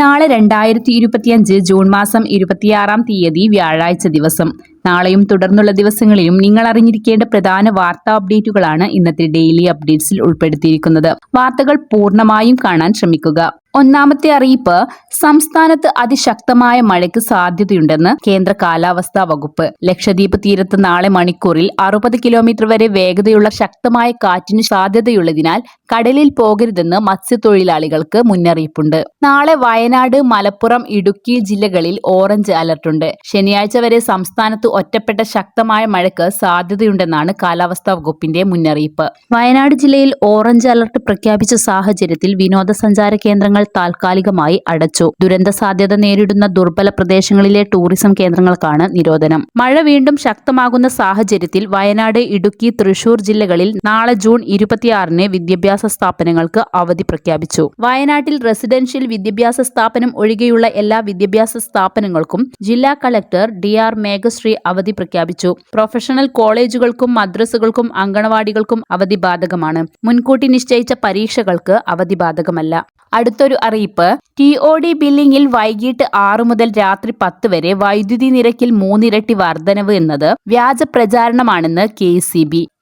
നാളെ രണ്ടായിരത്തി ഇരുപത്തിയഞ്ച് ജൂൺ മാസം ഇരുപത്തിയാറാം തീയതി വ്യാഴാഴ്ച ദിവസം. നാളെയും തുടർന്നുള്ള ദിവസങ്ങളിലും നിങ്ങൾ അറിഞ്ഞിരിക്കേണ്ട പ്രധാന വാർത്താ അപ്ഡേറ്റുകളാണ് ഇന്നത്തെ ഡെയിലി അപ്ഡേറ്റ്സിൽ ഉൾപ്പെടുത്തിയിരിക്കുന്നത്. വാർത്തകൾ പൂർണമായും കാണാൻ ശ്രമിക്കുക. ഒന്നാമത്തെ അറിയിപ്പ് സംസ്ഥാനത്ത് അതിശക്തമായ മഴയ്ക്ക് സാധ്യതയുണ്ടെന്ന് കേന്ദ്ര കാലാവസ്ഥാ വകുപ്പ്. ലക്ഷദ്വീപ് തീരത്ത് നാളെ മണിക്കൂറിൽ അറുപത് കിലോമീറ്റർ വരെ വേഗതയുള്ള ശക്തമായ കാറ്റിന് സാധ്യതയുള്ളതിനാൽ കടലിൽ പോകരുതെന്ന് മത്സ്യത്തൊഴിലാളികൾക്ക് മുന്നറിയിപ്പുണ്ട്. നാളെ വയനാട് മലപ്പുറം ഇടുക്കി ജില്ലകളിൽ ഓറഞ്ച് അലർട്ടുണ്ട്. ശനിയാഴ്ച വരെ സംസ്ഥാനത്ത് ഒറ്റപ്പെട്ട ശക്തമായ മഴയ്ക്ക് സാധ്യതയുണ്ടെന്നാണ് കാലാവസ്ഥാ വകുപ്പിന്റെ മുന്നറിയിപ്പ്. വയനാട് ജില്ലയിൽ ഓറഞ്ച് അലർട്ട് പ്രഖ്യാപിച്ച സാഹചര്യത്തിൽ വിനോദസഞ്ചാര കേന്ദ്രങ്ങൾ താൽക്കാലികമായി അടച്ചു. ദുരന്ത സാധ്യത നേരിടുന്ന ദുർബല പ്രദേശങ്ങളിലെ ടൂറിസം കേന്ദ്രങ്ങൾക്കാണ് നിരോധനം. മഴ വീണ്ടും ശക്തമാകുന്ന സാഹചര്യത്തിൽ വയനാട് ഇടുക്കി തൃശൂർ ജില്ലകളിൽ നാളെ ജൂൺ ഇരുപത്തിയാറിന് വിദ്യാഭ്യാസ സ്ഥാപനങ്ങൾക്ക് അവധി പ്രഖ്യാപിച്ചു. വയനാട്ടിൽ റെസിഡൻഷ്യൽ വിദ്യാഭ്യാസ സ്ഥാപനം ഒഴികെയുള്ള എല്ലാ വിദ്യാഭ്യാസ സ്ഥാപനങ്ങൾക്കും ജില്ലാ കളക്ടർ ഡി ആർ മേഘശ്രീ അവധി പ്രഖ്യാപിച്ചു. പ്രൊഫഷണൽ കോളേജുകൾക്കും മദ്രസകൾക്കും അങ്കണവാടികൾക്കും അവധി ബാധകമാണ്. മുൻകൂട്ടി നിശ്ചയിച്ച പരീക്ഷകൾക്ക് അവധി ബാധകമല്ല. അടുത്തൊരു അറിയിപ്പ്. ടി ഒ ഡി ബില്ലിംഗിൽ വൈകിട്ട് ആറു മുതൽ രാത്രി പത്ത് വരെ വൈദ്യുതി നിരക്കിൽ മൂന്നിരട്ടി വർധനവ് എന്നത് വ്യാജ പ്രചാരണമാണെന്ന് കെ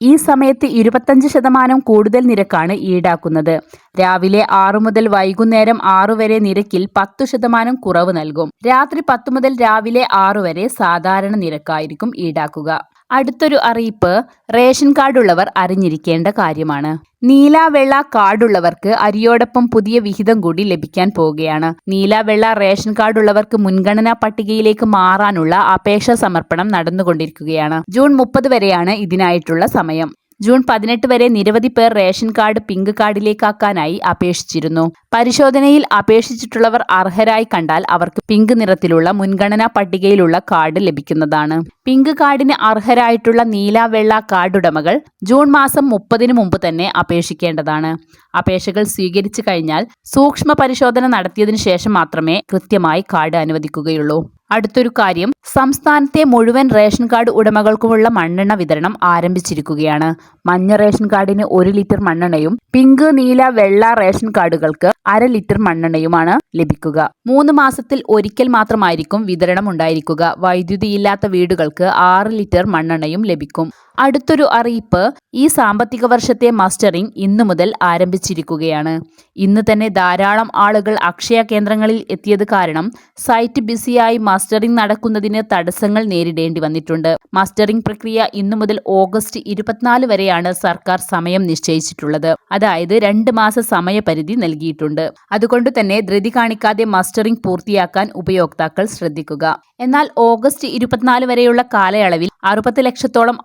ഈ സമയത്ത് ഇരുപത്തഞ്ച് ശതമാനം കൂടുതൽ നിരക്കാണ് ഈടാക്കുന്നത്. രാവിലെ ആറു മുതൽ വൈകുന്നേരം ആറു വരെ നിരക്കിൽ പത്തു ശതമാനം കുറവ് നൽകും. രാത്രി പത്ത് മുതൽ രാവിലെ ആറു വരെ സാധാരണ നിരക്കായിരിക്കും ഈടാക്കുക. അടുത്തൊരു അറിയിപ്പ് റേഷൻ കാർഡുള്ളവർ അറിഞ്ഞിരിക്കേണ്ട കാര്യമാണ്. നീല വെള്ള കാർഡുള്ളവർക്ക് അരിയോടൊപ്പം പുതിയ വിഹിതം കൂടി ലഭിക്കാൻ പോവുകയാണ്. നീല വെള്ള റേഷൻ കാർഡുള്ളവർക്ക് മുൻഗണനാ പട്ടികയിലേക്ക് മാറാനുള്ള അപേക്ഷാ സമർപ്പണം നടന്നുകൊണ്ടിരിക്കുകയാണ്. ജൂൺ മുപ്പത് വരെയാണ് ഇതിനായിട്ടുള്ള സമയം. ജൂൺ പതിനെട്ട് വരെ നിരവധി പേർ റേഷൻ കാർഡ് പിങ്ക് കാർഡിലേക്കാക്കാനായി അപേക്ഷിച്ചിരുന്നു. പരിശോധനയിൽ അപേക്ഷിച്ചിട്ടുള്ളവർ അർഹരായി കണ്ടാൽ അവർക്ക് പിങ്ക് നിറത്തിലുള്ള മുൻഗണനാ പട്ടികയിലുള്ള കാർഡ് ലഭിക്കുന്നതാണ്. പിങ്ക് കാർഡിന് അർഹരായിട്ടുള്ള നീല വെള്ള കാർഡ് ഉടമകൾ ജൂൺ മാസം മുപ്പതിനു മുമ്പ് തന്നെ അപേക്ഷിക്കേണ്ടതാണ്. അപേക്ഷകൾ സ്വീകരിച്ചു കഴിഞ്ഞാൽ സൂക്ഷ്മ പരിശോധന നടത്തിയതിനു ശേഷം മാത്രമേ കൃത്യമായി കാർഡ് അനുവദിക്കുകയുള്ളൂ. അടുത്തൊരു കാര്യം സംസ്ഥാനത്തെ മുഴുവൻ റേഷൻ കാർഡ് ഉടമകൾക്കുമുള്ള മണ്ണെണ്ണ വിതരണം ആരംഭിച്ചിരിക്കുകയാണ്. മഞ്ഞ റേഷൻ കാർഡിന് ഒരു ലിറ്റർ മണ്ണെണ്ണയും പിങ്ക് നീല വെള്ള റേഷൻ കാർഡുകൾക്ക് അര ലിറ്റർ മണ്ണെണ്ണയുമാണ് ലഭിക്കുക. മൂന്ന് മാസത്തിൽ ഒരിക്കൽ മാത്രമായിരിക്കും വിതരണം ഉണ്ടായിരിക്കുക വൈദ്യുതി ഇല്ലാത്ത വീടുകൾക്ക് ആറ് ലിറ്റർ മണ്ണെണ്ണയും ലഭിക്കും. അടുത്തൊരു അറിയിപ്പ് ഈ സാമ്പത്തിക വർഷത്തെ മാസ്റ്ററിംഗ് ഇന്നു മുതൽ ആരംഭിച്ചിരിക്കുകയാണ്. ഇന്ന് തന്നെ ധാരാളം ആളുകൾ അക്ഷയ കേന്ദ്രങ്ങളിൽ എത്തിയത് കാരണം സൈറ്റ് ബിസിയായി മാസ്റ്ററിംഗ് നടക്കുന്നതിന് തടസ്സങ്ങൾ നേരിടേണ്ടി വന്നിട്ടുണ്ട്. മാസ്റ്ററിംഗ് പ്രക്രിയ ഇന്നു മുതൽ ഓഗസ്റ്റ് ഇരുപത്തിനാല് വരെയാണ് സർക്കാർ സമയം നിശ്ചയിച്ചിട്ടുള്ളത്. അതായത് രണ്ട് മാസ സമയപരിധി നൽകിയിട്ടുണ്ട്. അതുകൊണ്ട് തന്നെ ധൃതി കാണിക്കാതെ മാസ്റ്ററിംഗ് പൂർത്തിയാക്കാൻ ഉപയോക്താക്കൾ ശ്രദ്ധിക്കുക. എന്നാൽ ഓഗസ്റ്റ് ഇരുപത്തിനാല് വരെയുള്ള കാലയളവിൽ അറുപത് ലക്ഷത്തോളം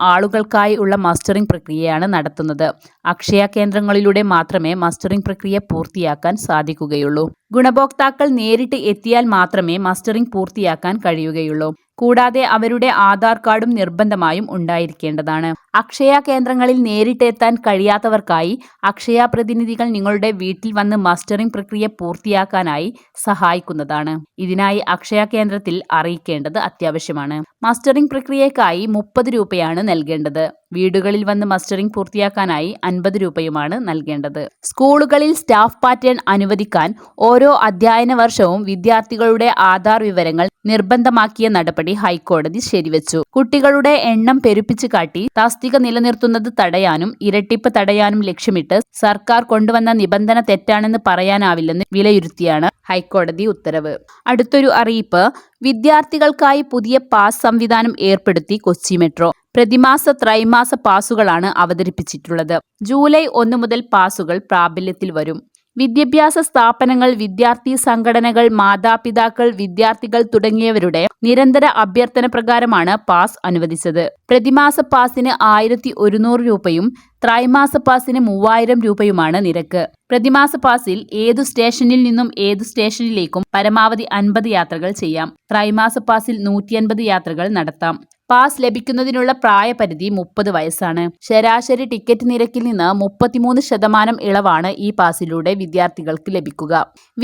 ആളുകൾക്കായി ഉള്ള മസ്റ്ററിംഗ് പ്രക്രിയയാണ് നടത്തുന്നത്. അക്ഷയ കേന്ദ്രങ്ങളിലൂടെ മാത്രമേ മസ്റ്ററിംഗ് പ്രക്രിയ പൂർത്തിയാക്കാൻ സാധിക്കുകയുള്ളൂ. ഗുണഭോക്താക്കൾ നേരിട്ട് എത്തിയാൽ മാത്രമേ മസ്റ്ററിംഗ് പൂർത്തിയാക്കാൻ കഴിയുകയുള്ളൂ. കൂടാതെ അവരുടെ ആധാർ കാർഡും നിർബന്ധമായും ഉണ്ടായിരിക്കേണ്ടതാണ്. അക്ഷയ കേന്ദ്രങ്ങളിൽ നേരിട്ട് എത്താൻ കഴിയാത്തവർക്കായി അക്ഷയ പ്രതിനിധികൾ നിങ്ങളുടെ വീട്ടിൽ വന്ന് മസ്റ്ററിംഗ് പ്രക്രിയ പൂർത്തിയാക്കാനായി സഹായിക്കുന്നതാണ്. ഇതിനായി അക്ഷയ കേന്ദ്രത്തിൽ അറിയിക്കേണ്ടത് അത്യാവശ്യമാണ്. മസ്റ്ററിംഗ് പ്രക്രിയക്കായി മുപ്പത് രൂപയാണ് നൽകേണ്ടത്. വീടുകളിൽ വന്ന് മസ്റ്ററിംഗ് പൂർത്തിയാക്കാനായി അൻപത് രൂപയുമാണ് നൽകേണ്ടത്. സ്കൂളുകളിൽ സ്റ്റാഫ് പാറ്റേൺ അനുവദിക്കാൻ ഓരോ അധ്യയന വർഷവും വിദ്യാർത്ഥികളുടെ ആധാർ വിവരങ്ങൾ നിർബന്ധമാക്കിയ നടപടി ഹൈക്കോടതി ശരിവച്ചു. കുട്ടികളുടെ എണ്ണം പെരുപ്പിച്ചു കാട്ടി തസ്തിക നിലനിർത്തുന്നത് തടയാനും ഇരട്ടിപ്പ് തടയാനും ലക്ഷ്യമിട്ട് സർക്കാർ കൊണ്ടുവന്ന നിബന്ധന തെറ്റാണെന്ന് പറയാനാവില്ലെന്ന് വിലയിരുത്തിയാണ് ഹൈക്കോടതി ഉത്തരവ്. അടുത്തൊരു അറിയിപ്പ് വിദ്യാർത്ഥികൾക്കായി പുതിയ പാസ് സംവിധാനം ഏർപ്പെടുത്തി കൊച്ചി മെട്രോ. പ്രതിമാസ ത്രൈമാസ പാസുകളാണ് അവതരിപ്പിച്ചിട്ടുള്ളത്. ജൂലൈ ഒന്ന് മുതൽ പാസുകൾ പ്രാബല്യത്തിൽ വരും. വിദ്യാഭ്യാസ സ്ഥാപനങ്ങൾ വിദ്യാർത്ഥി സംഘടനകൾ മാതാപിതാക്കൾ വിദ്യാർത്ഥികൾ തുടങ്ങിയവരുടെ നിരന്തര അഭ്യർത്ഥന പ്രകാരമാണ് പാസ് അനുവദിച്ചത്. പ്രതിമാസ പാസിന് ആയിരത്തി ഒരുന്നൂറ് രൂപയും ത്രൈമാസ പാസിന് മൂവായിരം രൂപയുമാണ് നിരക്ക്. പ്രതിമാസ പാസിൽ ഏതു സ്റ്റേഷനിൽ നിന്നും ഏതു സ്റ്റേഷനിലേക്കും പരമാവധി അൻപത് യാത്രകൾ ചെയ്യാം. ത്രൈമാസ പാസിൽ നൂറ്റി അൻപത് യാത്രകൾ നടത്താം. പാസ് ലഭിക്കുന്നതിനുള്ള പ്രായപരിധി മുപ്പത് വയസ്സാണ്. ശരാശരി ടിക്കറ്റ് നിരക്കിൽ നിന്ന് മുപ്പത്തിമൂന്ന് ശതമാനം ഇളവാണ് ഈ പാസിലൂടെ വിദ്യാർത്ഥികൾക്ക് ലഭിക്കുക.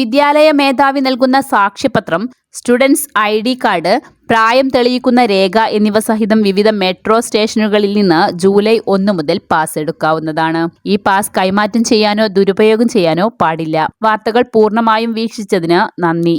വിദ്യാലയ മേധാവി നൽകുന്ന സാക്ഷ്യപത്രം സ്റ്റുഡൻസ് ഐ ഡി കാർഡ് പ്രായം തെളിയിക്കുന്ന രേഖ എന്നിവ സഹിതം വിവിധ മെട്രോ സ്റ്റേഷനുകളിൽ നിന്ന് ജൂലൈ ഒന്ന് മുതൽ പാസ് എടുക്കാവുന്നതാണ്. ഈ പാസ് കൈമാറ്റം ചെയ്യാനോ ദുരുപയോഗം ചെയ്യാനോ പാടില്ല. വാർത്തകൾ പൂർണമായും വീക്ഷിച്ചതിന് നന്ദി.